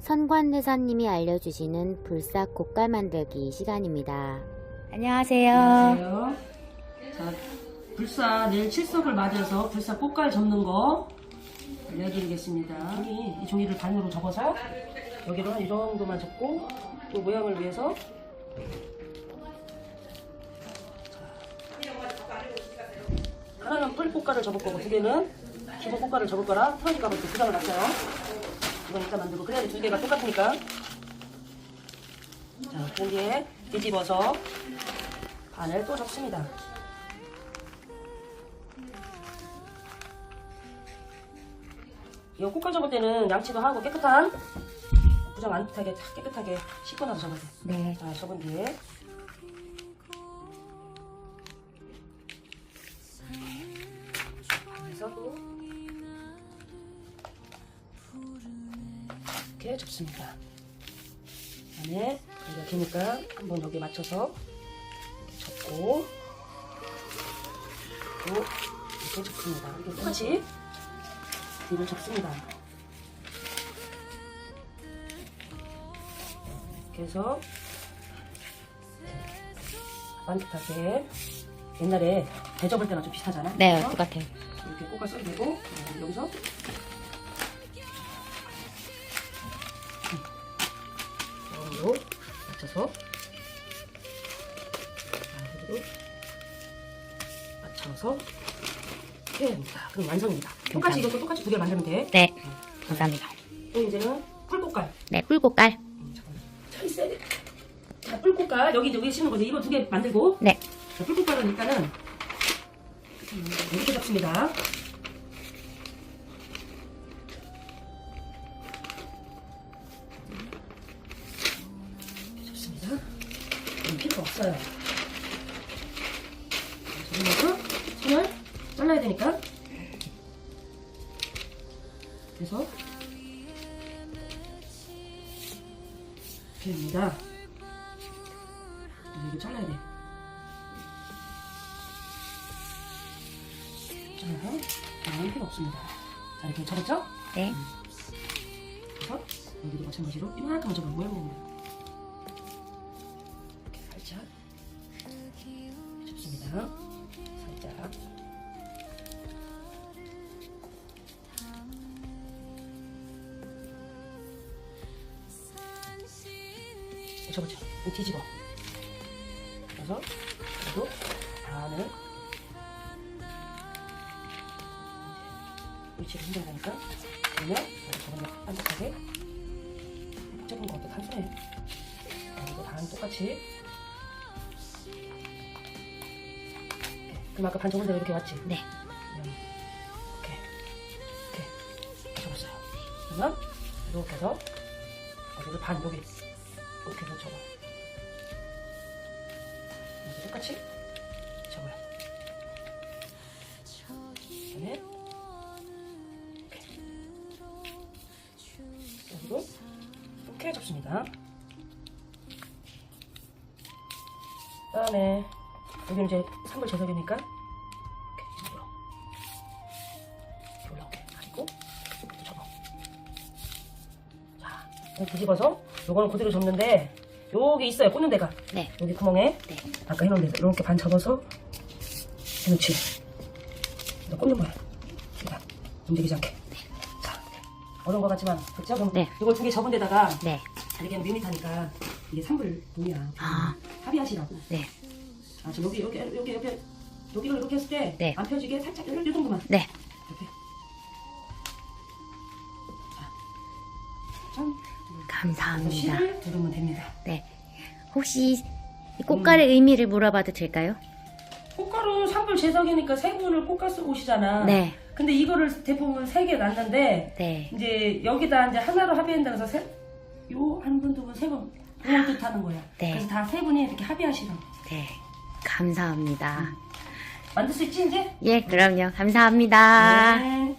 선관대사님이 알려주시는 불사 꽃갈 만들기 시간입니다. 안녕하세요. 안녕하세요. 자, 불사 내일 칠석을 맞아서 불사 꽃갈 접는 거 알려드리겠습니다. 종이, 이 종이를 반으로 접어서 여기로 한 이 정도만 접고 또 모양을 위해서 자, 하나는 뿔 꽃갈을 접을 거고 두 개는 기본 꽃갈을 접을 거라 틀어질까봐 이렇게 구상을 놨어요. 일단 만들고 그래야지 두 개가 똑같으니까 자, 여기에 뒤집어서 반을 또 접습니다. 이거 꽃갈 접을 때는 양치도 하고 깨끗한 부정 안 타게 다 깨끗하게 씻고 나서 돼. 네. 자, 접은 뒤에 이렇게 접습니다. 그다음에 여기가 기니까 한번 여기 맞춰서 이렇게 접고 또 이렇게 접습니다. 이렇게 똑같이 뒤를 접습니다. 이렇게 해서 반듯하게 옛날에 대접을 때랑 좀 비슷하잖아. 네, 그래서 똑같아요. 이렇게 써도 되고 어, 여기서 자, 여기로 맞춰서 됩니다. 그럼 완성입니다. 똑같이 이것도 똑같이 두 개를 만들면 돼. 네, 감사합니다. 또 이제는 풀꽃갈. 네, 꿀꽃갈. 음, 잠깐만. 차 있어야 돼. 자, 풀꽃갈 여기 여기 씌는 거지. 이거 두 개 만들고. 네, 자, 풀꽃갈은 일단은 이렇게 잡습니다. 이렇게 없어요. 그래서 손을 잘라야 되니까. 그래서 이렇게 합니다. 이거 잘라야 돼. 자, 다음 필요 없습니다. 자, 이렇게 접었죠? 네, 그래서 여기도 마찬가지로 이만큼 접을 모양입니다. 접었죠? 이 뒤집어. 그래서 그래도 반을 위치를 흔들니까 그러면 저는 반듯하게 접은 것도 단순해 그리고 반 똑같이 그럼 아까 반 접은 대로 이렇게 왔지? 네. 이렇게 이렇게 접었어요 그러면 이렇게 해서 여기를 반 여기 이렇게 해서 접어? 이렇게 똑같이? 접어요. 그다음에 여기도 이렇게 접습니다. 그 다음에 여기는 이제 산불 제석이니까 이렇게 뒤집어서 요거는 그대로 접는데 여기 있어요. 꽂는 데가 네, 여기 구멍에 네. 아까 해놓은 데서 이렇게 반 접어서 그렇지. 너 꽂는 거야. 이거 움직이지 않게. 자, 어려운 것 같지만 됐죠? 그럼 네. 이걸 두 개 접은 데다가 네, 이렇게 하면 밋밋하니까 이게 산불 돈이야. 아. 합의하시라고. 네, 아, 지금 여기 여기 여기 여기 여기를 이렇게 했을 때안 네. 펴지게 살짝 요, 요 정도만 네. 감사합니다. 두르면 됩니다. 네. 혹시 이 꽃갈의 의미를 물어봐도 될까요? 꽃가루 산불 제석이니까 세 분을 꽃가 쓰고 오시잖아. 네, 근데 이거를 대부분 세개 놨는데 네. 이제 여기다 이제 하나로 합의한다 그래서 세, 요한 분, 두 분, 세 분. 그런 뜻 하는 거야. 네. 그래서 다 세 분이 이렇게 합의하시라고. 네. 감사합니다. 만들 수 있지, 이제? 예, 그럼요. 감사합니다. 네.